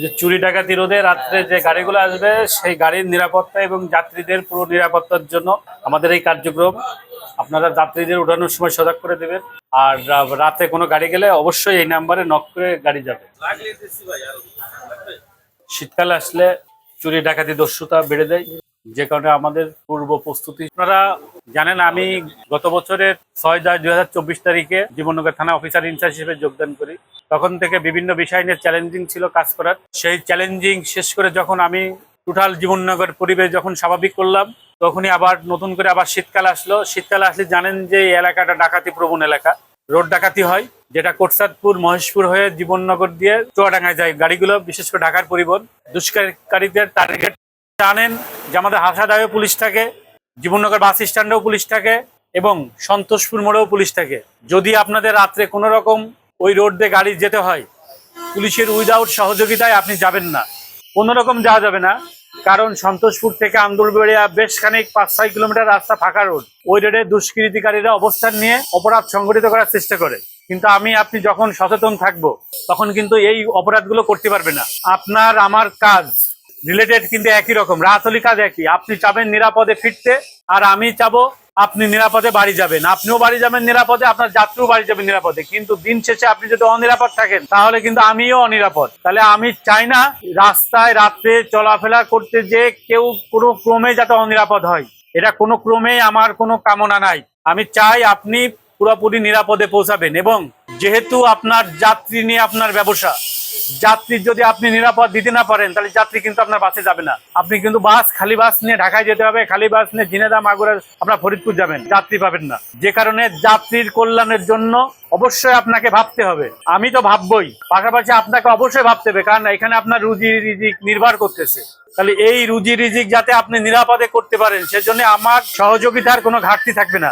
যে চুরি ডাকাতি রোধে রাত্রে যে গাড়িগুলো আসবে সেই গাড়ির নিরাপত্তা এবং যাত্রীদের পুরো নিরাপত্তার জন্য আমাদের এই কার্যক্রম আপনারা যাত্রীদের উঠানোর সময় সজাগ করে দেবেন। আর রাতে কোনো গাড়ি গেলে অবশ্যই এই নাম্বারে নক করে গাড়ি যাবে। শীতকাল আসলে চুরি ডাকাতি দস্যুতা বেড়ে যায়। যে কারণে আমাদের পূর্ব প্রস্তুতি। আপনারা জানেন, আমি গত বছরের ছয় দশ দুই হাজার চব্বিশ তারিখে জীবননগর থানা অফিসার ইনচার্জ হিসেবে যোগদান করি। তখন থেকে বিভিন্ন বিষয় নিয়ে চ্যালেঞ্জিং ছিল কাজ করার। সেই চ্যালেঞ্জিং শেষ করে যখন আমি টোটাল জীবননগর পরিবেশ যখন স্বাভাবিক করলাম, তখনই আবার নতুন করে আবার শীতকাল আসলো। শীতকাল আসলে জানেন যে এই এলাকাটা ডাকাতি প্রবণ এলাকা। রোড ডাকাতি হয়, যেটা কোটসাদপুর, মহেশপুর হয়ে জীবননগর দিয়ে চুয়াডাঙ্গায় যায় গাড়িগুলো, বিশেষ করে ঢাকার পরিবহন। দুষ্কারীদের টার্গেট জানেন যে আমাদের হাসাদায়ও পুলিশ থাকে, জীবননগর বাস স্ট্যান্ডেও পুলিশ থাকে এবং সন্তোষপুর মোড়েও পুলিশ থাকে। যদি আপনাদের রাত্রে কোনো রকম ওই রোড দিয়ে গাড়ি যেতে হয়, পুলিশের উইদাউট সহযোগিতায় আপনি যাবেন না। কোনো রকম যাওয়া যাবে না, কারণ সন্তোষপুর থেকে আন্দুলবেড়িয়া বেশ খানিক পাঁচ, ছয় কিলোমিটার রাস্তা ফাঁকা রোড। ওই রোডে দুষ্কৃতিকারীরা অবস্থান নিয়ে অপরাধ সংগঠিত করার চেষ্টা করে। কিন্তু আমি, আপনি যখন সচেতন থাকব, তখন কিন্তু এই অপরাধগুলো করতে পারবে না। আপনার, আমার কাজ রিলেটেড কিন্তু একই রকম। রাতলি কাজ একই। আপনি চাবেন নিরাপদে ফিরতে, আর আমি চাবো আপনি নিরাপদে বাড়ি যাবেন। আপনিও বাড়ি যাবেন নিরাপদে, আপনার যাত্রীও বাড়ি যাবেন নিরাপদে। কিন্তু দিন শেষে আপনি যদি অনিরাপদ থাকেন, তাহলে কিন্তু আমিও অনিরাপদ। তাহলে আমি চাই না রাস্তায় রাত্রে চলাফেরা করতে যে কেউ কোনো ক্রমে যাতে অনিরাপদ হয়। এটা কোনো ক্রমেই আমার কোনো কামনা নাই। আমি চাই আপনি পুরোপুরি নিরাপদে পৌঁছাবেন এবং যেহেতু আপনার যাত্রী নিয়ে আপনার ব্যবসা যাত্রী যদি আপনি নিরাপদ দিতে না পারেন, তাহলে যাত্রী কিন্তু আপনার বাসে যাবে না। আপনি কিন্তু বাস, খালি বাস নিয়ে ঢাকায় যেতে হবে, খালি বাস নিয়ে ঝিনেদা মাগুরা আপনার ফরিদপুর যাবেন, যাত্রী পাবেন না। যে কারণে যাত্রীর কল্যাণের জন্য অবশ্যই আপনাকে ভাবতে হবে। আমি তো ভাববই, পাশাপাশি আপনাকে অবশ্যই ভাবতে হবে, কারণ এখানে আপনার রুজি রিজিক নির্ভর করতেছে। তাহলে এই রুজি রিজিক যাতে আপনি নিরাপদে করতে পারেন, সেজন্য আমার সহযোগিতার কোনো ঘাটতি থাকবে না।